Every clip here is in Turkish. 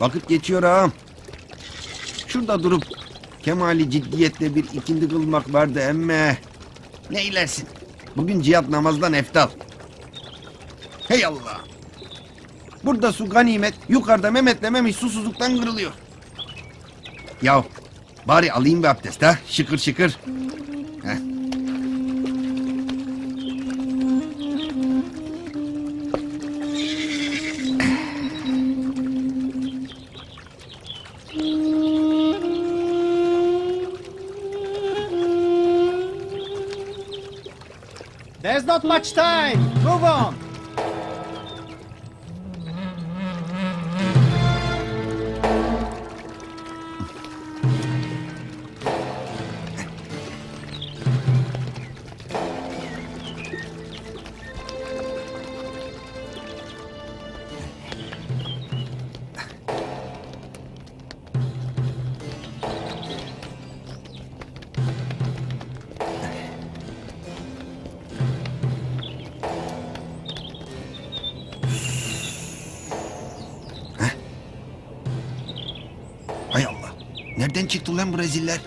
Vakit geçiyor ağam. Şurada durup Kemal'i ciddiyetle bir ikindi kılmak vardı emme. Ne ilersin? Bugün cihat namazdan eftal. Hey Allah! Burada su ganimet, yukarıda Mehmet'le Memiş susuzluktan kırılıyor. Ya bari alayım bir abdest ha, şıkır şıkır. Not much time. Move on. Nereden çıktı lan bu reziller?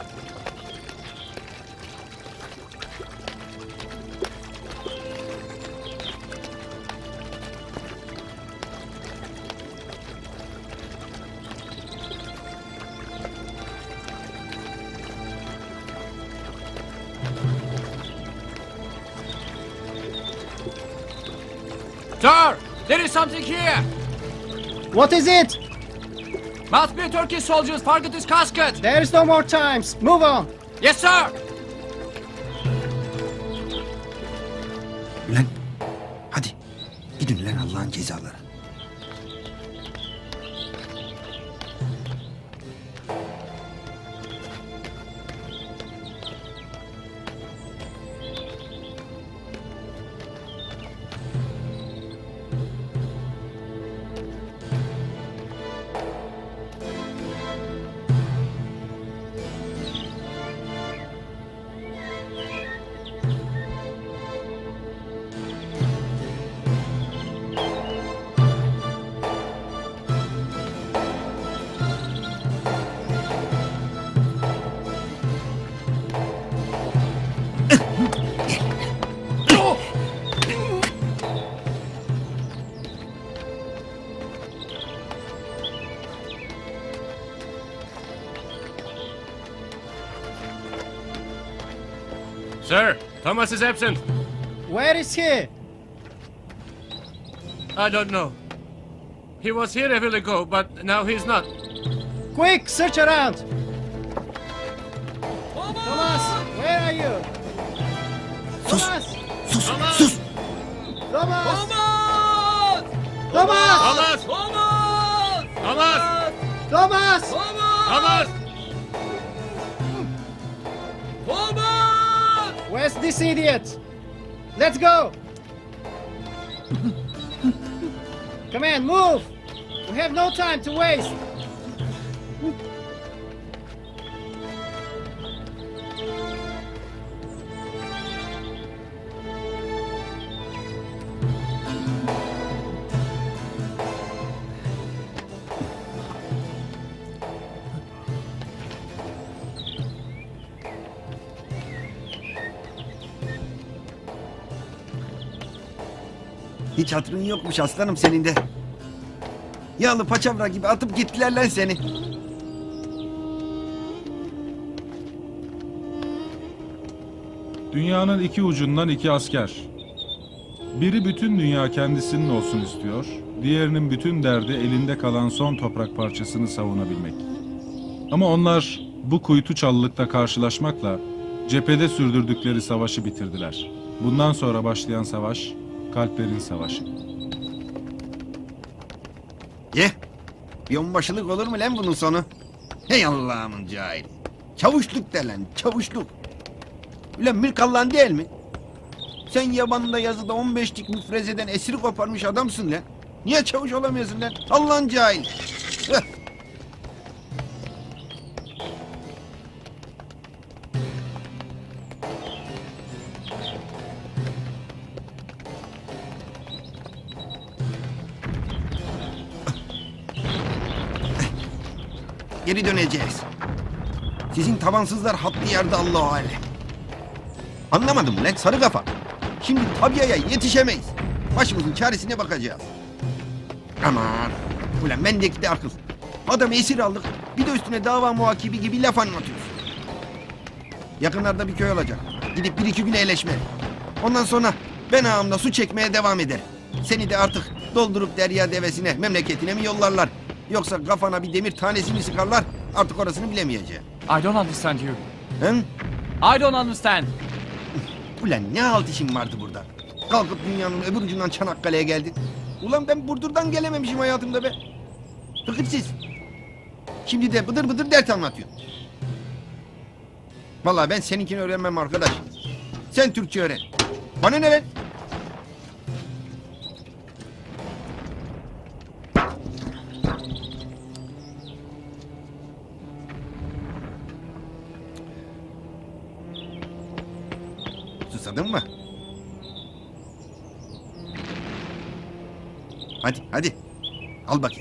Sir, there is something here. What is it? Must be Turkish soldiers forgot his casket. There's no more times. Move on. Yes, sir. Sir, Thomas is absent. Where is he? I don't know. He was here a while ago, but now he's not. Quick, search around. Thomas, where are you? Sus, Thomas! sus, Thomas! sus. Thomas! Thomas! Thomas! Thomas! Thomas! Thomas! Thomas! Where's this idiot? Let's go! Come on, move! We have no time to waste! Hiç hatırın yokmuş aslanım senin de. Yağlı paçavra gibi atıp gittiler lan seni. Dünyanın iki ucundan iki asker. Biri bütün dünya kendisinin olsun istiyor, diğerinin bütün derdi elinde kalan son toprak parçasını savunabilmek. Ama onlar bu kuytu çalılıkta karşılaşmakla cephede sürdürdükleri savaşı bitirdiler. Bundan sonra başlayan savaş, kalplerin savaşı. Ye. Bir onbaşılık olur mu lan bunun sonu? Hey Allah'ımın cahili. Çavuşluk de lan çavuşluk. Ulan mülk Allah'ın değil mi? Sen yabanında yazıda 15'lik müfrezeden esir koparmış adamsın lan. Niye çavuş olamıyorsun lan? Allah'ın cahil. Geri döneceğiz. Sizin tabansızlar hattı yerde Allahu alem. Anlamadım lan sarı kafa. Şimdi tabiaya yetişemeyiz. Başımızın çaresine bakacağız. Aman. Ulan bendeki de akıl. Adam esir aldık. Bir de üstüne dava muhakibi gibi laf anlatıyorsun. Yakınlarda bir köy olacak. Gidip bir iki gün eğleşme. Ondan sonra ben ağamla su çekmeye devam ederim. Seni de artık doldurup derya devesine, memleketine mi yollarlar? Yoksa kafana bir demir tanesini sıkarlar, artık orasını bilemeyeceğim. I don't understand you. Hı? I don't understand. Ulan ne halt işin vardı burada? Kalkıp dünyanın öbür ucundan Çanakkale'ye geldin. Ulan ben Burdur'dan gelememişim hayatımda be. Fıkırsız. Şimdi de bıdır bıdır dert anlatıyor. Vallahi ben seninkini öğrenmem arkadaş. Sen Türkçe öğren. Bana ne lan? Hadi hadi. Al bakayım.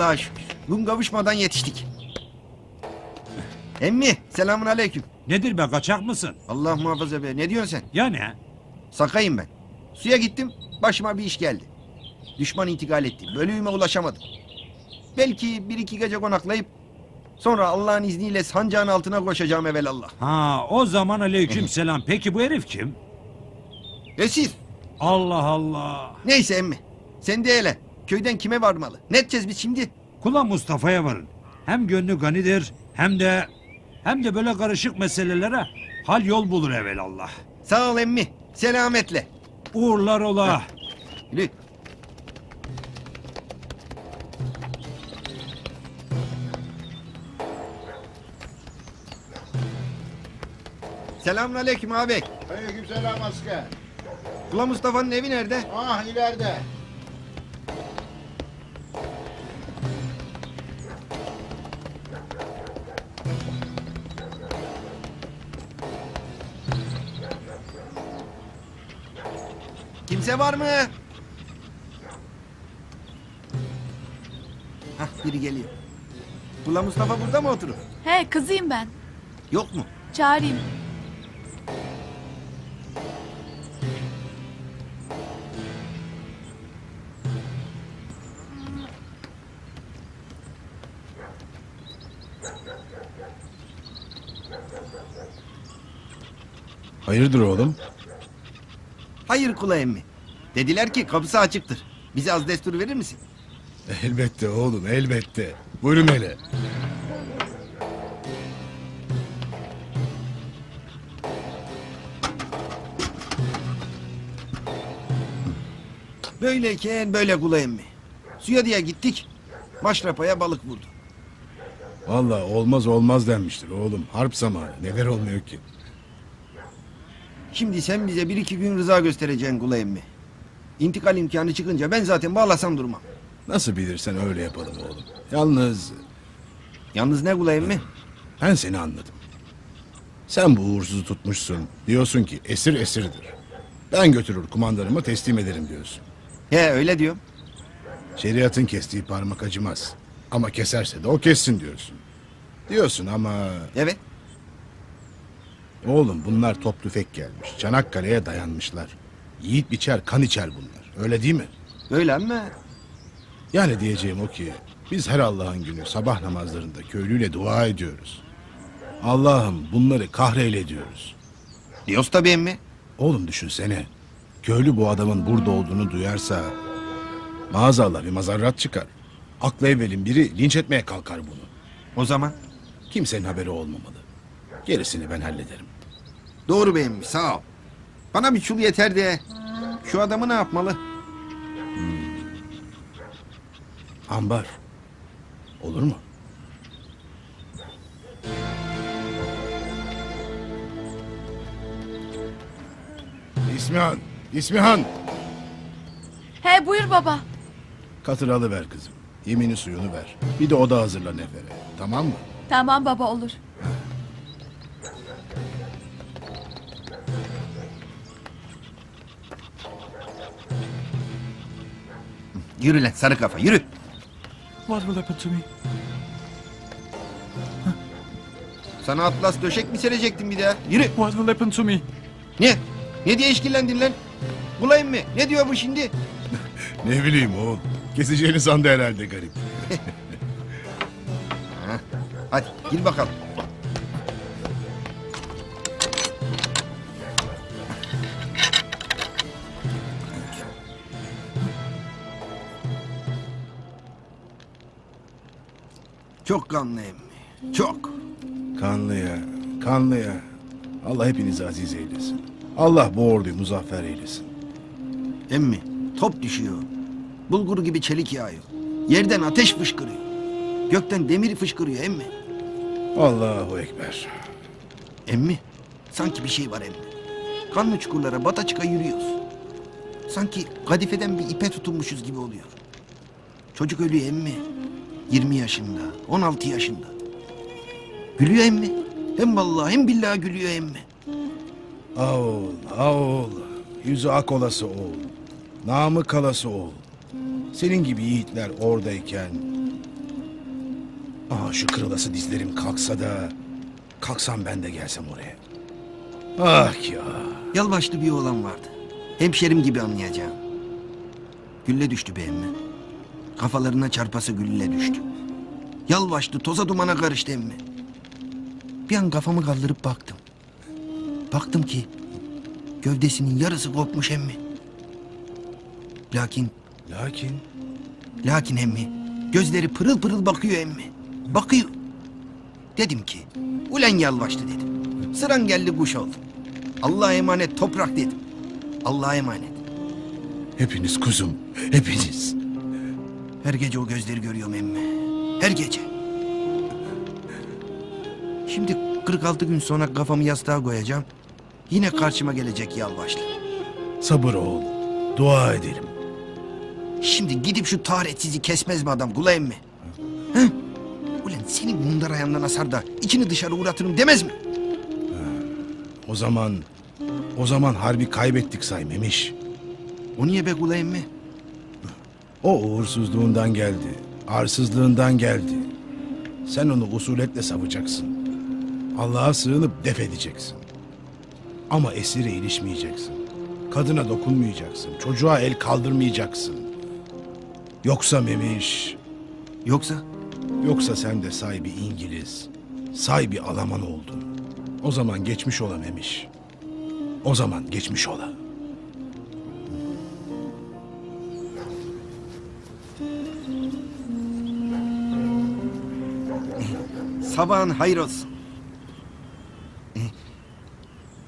Allah'a şükür. Gün kavuşmadan yetiştik. Emmi selamun aleyküm. Nedir be kaçak mısın? Allah muhafaza be. Ne diyorsun sen? Ya ne? Sakayım ben. Suya gittim. Başıma bir iş geldi. Düşman intikal etti. Bölüğüme ulaşamadım. Belki bir iki gece konaklayıp sonra Allah'ın izniyle sancağın altına koşacağım evelallah. Ha o zaman aleyküm selam. Peki bu herif kim? Ve siz? Allah Allah. Neyse emmi. Sen de hele. Köyden kime varmalı? Ne edeceğiz biz şimdi? Kula Mustafa'ya varın. Hem gönlü ganidir hem de hem de böyle karışık meselelere hal yol bulur evelallah. Sağ ol emmi. Selametle. Uğurlar ola. Yürü. Selamun aleyküm abi. Aleykümselam asker. Kula Mustafa'nın evi nerede? Ah ileride. Kimse var mı? Hah biri geliyor. Kula Mustafa burada mı oturur? He kızıyım ben. Yok mu? Çağırayım. Hayırdır oğlum? Hayır kula emmi. Dediler ki kapısı açıktır. Bize az destur verir misin? Elbette oğlum elbette. Buyurun hele. Böyleyken böyle kula emmi. Suya diye gittik. Maşrapaya balık vurdu. Vallahi olmaz olmaz denmiştir oğlum. Harp zamanı. Neler olmuyor ki? Şimdi sen bize bir iki gün rıza göstereceksin kula emmi. İntikal imkanı çıkınca ben zaten bağlasam durmam. Nasıl bilirsen öyle yapalım oğlum. Yalnız Yalnız ne kula emmi? ben seni anladım. Sen bu uğursuzu tutmuşsun. Diyorsun ki esir esirdir. Ben götürür kumandanıma teslim ederim diyorsun. He öyle diyorum. Şeriatın kestiği parmak acımaz. Ama keserse de o kessin diyorsun. Diyorsun ama Evet. oğlum bunlar top tüfek gelmiş. Çanakkale'ye dayanmışlar. Yiğit biçer kan içer bunlar. Öyle değil mi? Öyle ama Yani diyeceğim o ki biz her Allah'ın günü sabah namazlarında köylüyle dua ediyoruz. Allah'ım bunları kahreyle diyoruz. diyoruz tabii emmi. Oğlum düşünsene. Köylü bu adamın burada olduğunu duyarsa maazallah bir mazarrat çıkar. Aklı evvelin biri linç etmeye kalkar bunu. O zaman Kimsenin haberi olmamalı. Gerisini ben hallederim. doğru be emmi sağ ol. Bana bir çul yeter de şu adamı ne yapmalı? Ambar. Olur mu? İsmihan, İsmihan. He buyur baba. Katır alıver kızım. Yemini suyunu ver. Bir de oda hazırla Nefer'e. Tamam mı? Tamam baba olur. Yürü lan sarı kafa yürü. What will happen to me? Sana atlas döşek mi serecektim bir daha? Yürü. What will happen to me? Ne? Ne diye işkillendin lan? Bulayım mı? Ne diyor bu şimdi? Ne bileyim oğul. Keseceğini sandı herhalde garip. Hadi gir bakalım. Çok kanlı emmi. Çok. Kanlıya, kanlıya. Allah hepinizi aziz eylesin. Allah bu orduyu muzaffer eylesin. Emmi top düşüyor. Bulgur gibi çelik yağıyor. Yerden ateş fışkırıyor. Gökten demir fışkırıyor emmi. Allahu Ekber. Emmi sanki bir şey var emmi. Kanlı çukurlara bata çıka yürüyoruz. Sanki kadifeden bir ipe tutunmuşuz gibi oluyor. Çocuk ölüyor emmi. 20 yaşında, 16 yaşında. Gülüyor emmi. Hem vallahi hem billahi gülüyor emmi. Ağol, ağol. Yüzü ak olası oğul. Namı kalası oğul. Senin gibi yiğitler oradayken... Aha şu kırılası dizlerim kalksa da... Kalksam ben de gelsem oraya. Ah ya. Yalvaçlı bir oğlan vardı. Hemşerim gibi anlayacağım. Gülle düştü be emmi. Kafalarına çarpası gülle düştü. Yalvaçlı toza dumana karıştı emmi. Bir an kafamı kaldırıp baktım. Baktım ki gövdesinin yarısı kopmuş emmi. Lakin, Lakin lakin emmi gözleri pırıl pırıl bakıyor emmi. Bakıyor. Dedim ki ulen yalvaçlı dedim. Sıran geldi kuş oldu. Allah'a emanet toprak dedim. Allah'a emanet. hepiniz kuzum, hepiniz. Her gece o gözleri görüyorum emmi. Her gece. Şimdi 46 gün sonra kafamı yastığa koyacağım. Yine karşıma gelecek yalvaçlı. Sabır oğul. Dua edelim. Şimdi gidip şu taharetsizi kesmez mi adam kula emmi? Hı? Ulan senin mundar ayağından asar da içini dışarı uğratırım demez mi? O zaman o zaman harbi kaybettik saymemiş. O niye be kula emmi? O uğursuzluğundan geldi. Arsızlığından geldi. Sen onu usuletle savacaksın. Allah'a sığınıp def edeceksin. Ama esire ilişmeyeceksin. Kadına dokunmayacaksın. Çocuğa el kaldırmayacaksın. Yoksa Memiş, Yoksa yoksa sen de say bir İngiliz, say bir Alman oldun. O zaman geçmiş ola Memiş. O zaman geçmiş ola. Sabahın hayır olsun. Eh,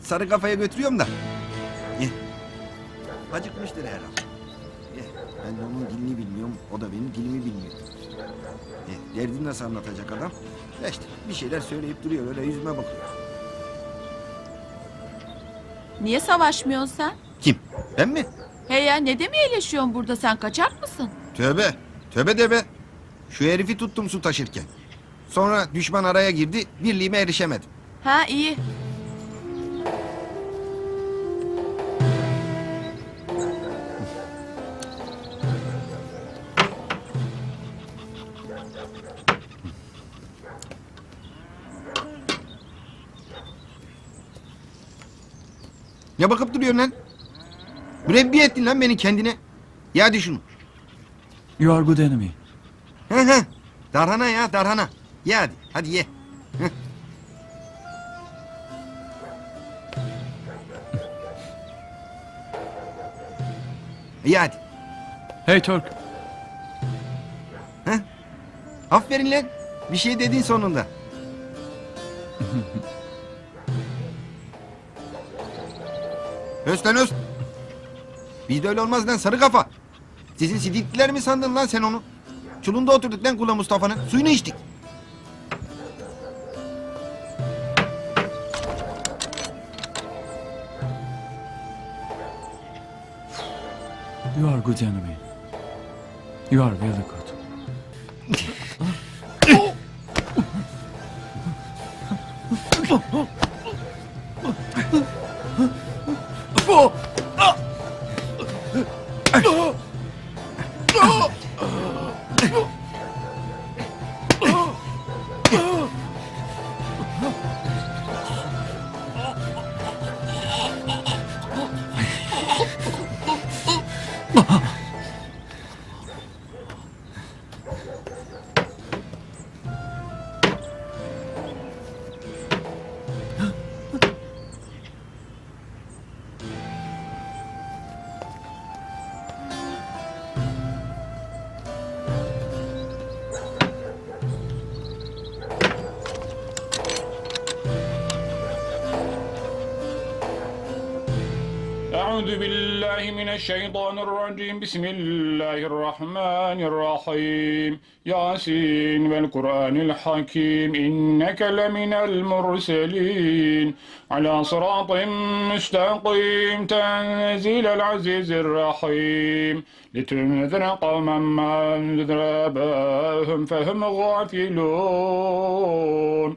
Sarı kafaya götürüyorum da. Eh, Acıkmıştır herhalde. Eh, Ben de onun dilini bilmiyorum, o da benim dilimi bilmiyor. Eh, Derdini nasıl anlatacak adam? Ya işte bir şeyler söyleyip duruyor, öyle yüzüme bakıyor. Niye savaşmıyorsun sen? Kim? Ben mi? He ya ne demeye iyileşiyorsun burada sen kaçak mısın? Tövbe, tövbe de be. Şu herifi tuttum su taşırken. Sonra düşman araya girdi, birliğime erişemedim. Ha iyi. Ne bakıp duruyorsun lan? Mürebbi ettin lan beni kendine. Ya düşün. You are good enemy. He he. Darhana ya darhana. Ye hadi. Hadi ye. Ye hadi. Hey Turk. Aferin lan. Bir şey dedin sonunda. Öst lan öst. Bizde öyle olmaz lan sarı kafa. Sizin sidikliler mi sandın lan sen onu? Çulunda oturduk lan kula Mustafa'nın. Suyunu içtik. Good enemy. You are really good. 啊 الشيطان الرجيم. بسم الله الرحمن الرحيم. ياسين والقرآن الحكيم. إنك لمن المرسلين. على صراط مستقيم. تنزيل العزيز الرحيم. لتنذر قوما ما أنذر آباءهم فهم غافلون.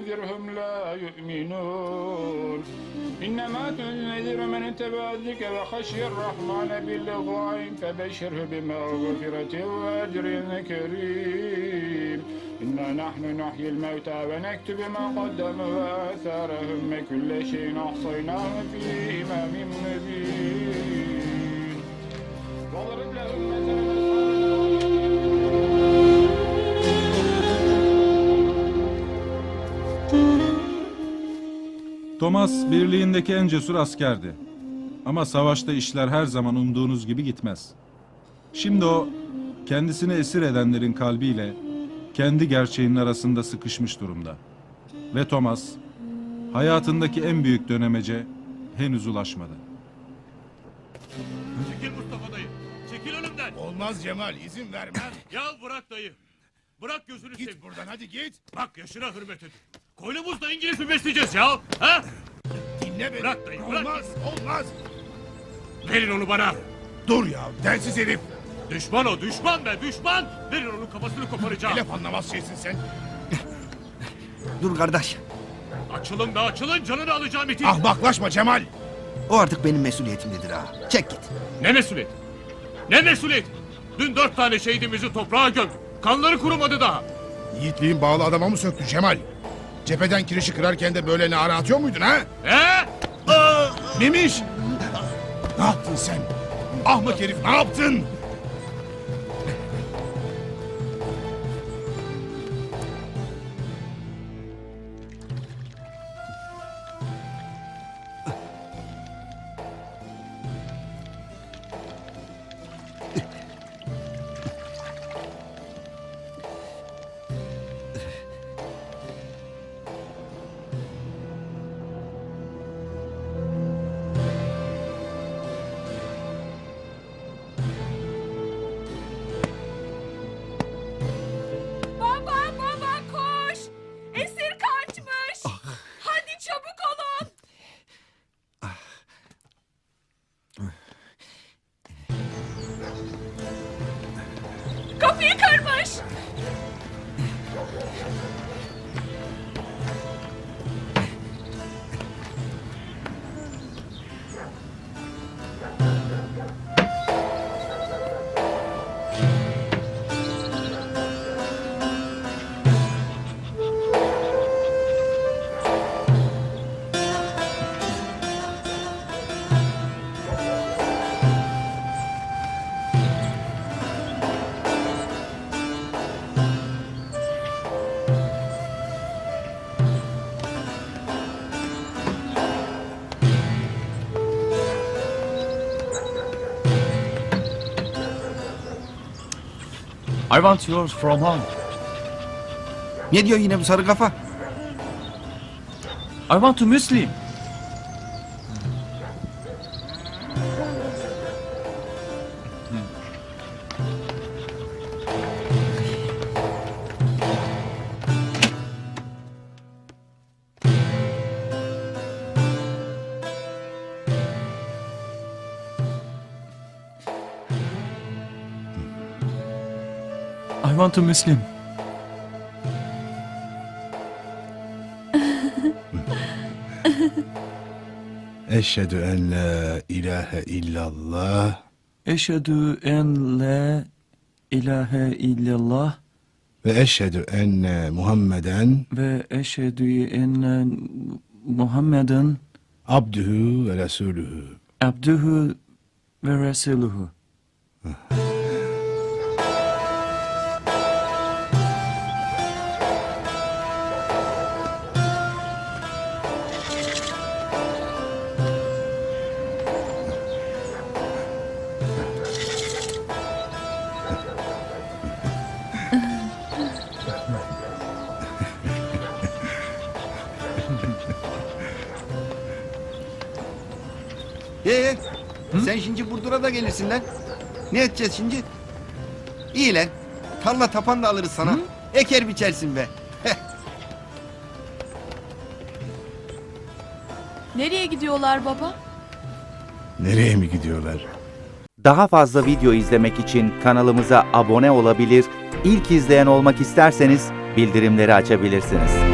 تنذرهم لا يؤمنون. إنما تنذر من اتبع الذكر وخشي الرحمن بالغيب فبشره بمغفرة وأجر كريم. إنا نحن نحيي الموتى ونكتب ما قدموا وآثارهم كل شيء أحصيناه في إمام مبين. واضرب لهم مثلا Thomas birliğindeki en cesur askerdi. Ama savaşta işler her zaman umduğunuz gibi gitmez. Şimdi o kendisini esir edenlerin kalbiyle kendi gerçeğinin arasında sıkışmış durumda. Ve Thomas hayatındaki en büyük dönemece henüz ulaşmadı. Çekil Mustafa dayı. Çekil önümden. Olmaz Cemal izin vermem. Ya bırak dayı. Bırak gözünü seveyim. buradan hadi git. Bak yaşına hürmet edin. Koynumuzda İngiliz mi besleyeceğiz ya? Ha? Dinle beni. Bırak dayı, bırak. Olmaz olmaz. Verin onu bana. Dur ya densiz herif. Düşman o düşman be düşman. Verin onun kafasını koparacağım. anlamaz şeysin sen. Dur kardeş. Açılın be açılın canını alacağım itin. Ahmaklaşma Cemal. O artık benim mesuliyetimdedir ha. Çek git. Ne mesuliyet? Ne mesuliyet? Dün dört tane şehidimizi toprağa gömdük. Kanları kurumadı daha. Yiğitliğin bağlı adama mı söktü Cemal? Cepheden kirişi kırarken de böyle nara atıyor muydun ha? He? Memiş! Ne yaptın sen? Ahmak herif ne yaptın? Kapıyı kırmış. I want yours from home. Ne diyor yine bu sarı kafa? I want to Muslim. I want to Muslim. Eşhedü en la ilahe illallah. Eşhedü en la ilahe illallah. Ve eşhedü enne Muhammeden. Ve eşhedü enne Muhammeden. Abdühü ve Ee, sen şimdi Burdur'a da gelirsin lan. Ne edeceğiz şimdi? İyi lan. Tarla tapan da alırız sana. Eker biçersin be. Nereye gidiyorlar baba? Nereye mi gidiyorlar? Daha fazla video izlemek için kanalımıza abone olabilir, ilk izleyen olmak isterseniz bildirimleri açabilirsiniz.